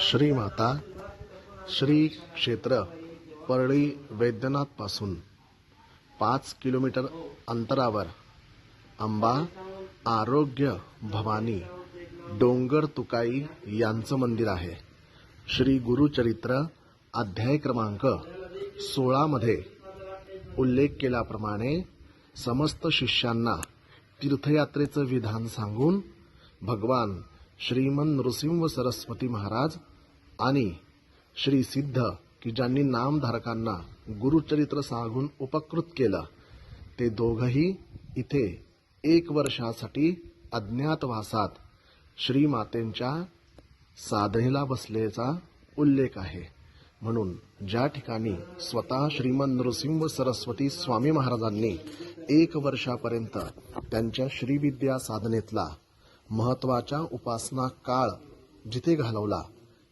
श्री माता श्री क्षेत्र परळी वैद्यनाथपासून पाच किलोमीटर अंतरावर अंबा आरोग्य भवानी डोंगर तुकाई यांचं मंदिर आहे. श्री गुरुचरित्र अध्याय क्रमांक सोळामध्ये उल्लेख केल्याप्रमाणे समस्त शिष्यांना तीर्थयात्रेचं विधान सांगून भगवान श्रीमन नृसिंह सरस्वती महाराज आणि श्री सिद्ध की ज्यांनी नामधारकांना गुरुचरित्र सांगून उपकृत केलं ते दोघही इथे एक वर्षासाठी अज्ञातवासात श्रीमातेंच्या साधनेला बसल्याचा उल्लेख आहे. म्हणून ज्या ठिकाणी स्वतः श्रीमंत नृसिंह सरस्वती स्वामी महाराजांनी एक वर्षापर्यंत त्यांच्या श्रीविद्या साधनेतला महत्त्वाच्या उपासना काळ जिथे घालवला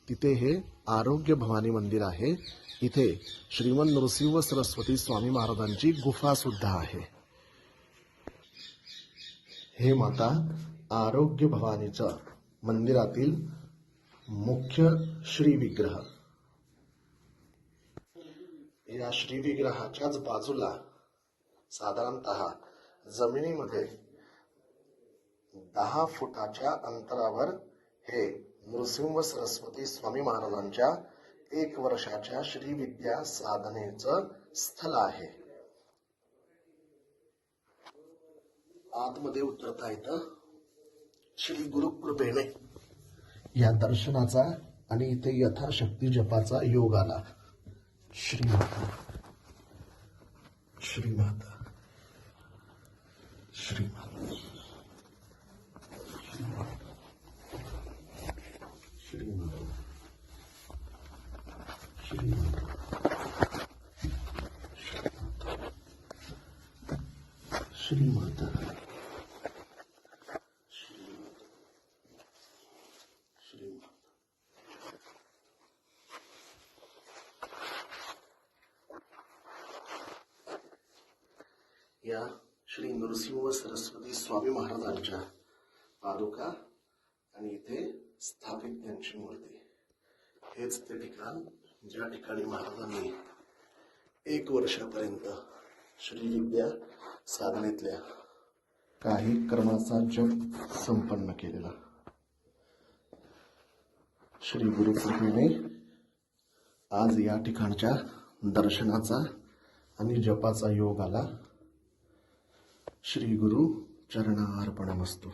तिथे हे आरोग्य भवानी मंदिर आहे. इथे श्रीमंत नृसिंह सरस्वती स्वामी महाराजांची गुफा सुद्धा आहे. हे माता आरोग्य भवानीचं मंदिरातील मुख्य श्री विग्रह या श्री विग्रहाच्याच बाजूला साधारणत जमिनीमध्ये दहा फुटाच्या अंतरावर हे नृसिंह सरस्वती स्वामी महाराजांच्या एक वर्षाच्या श्रीविद्या साधनेचं स्थल आहे. आतमध्ये उतरता येतं. श्री गुरुकृपेने या दर्शनाचा आणि इथे यथाशक्ती जपाचा योग आला. श्री माता. श्री माता. श्री माता. या श्री नृसिंह सरस्वती स्वामी महाराजांच्या पादुका आणि इथे स्थापित त्यांची मूर्ती. हेच ते ठिकाण ज्या ठिकाणी महाराजांनी एक वर्षापर्यंत श्रीविद्या साधनेतल्या काही क्रमाचा जप संपन्न केलेला. श्री गुरुकृपेने आज या ठिकाणच्या दर्शनाचा आणि जपाचा योग आला. श्री गुरु चरणार्पणमस्तू.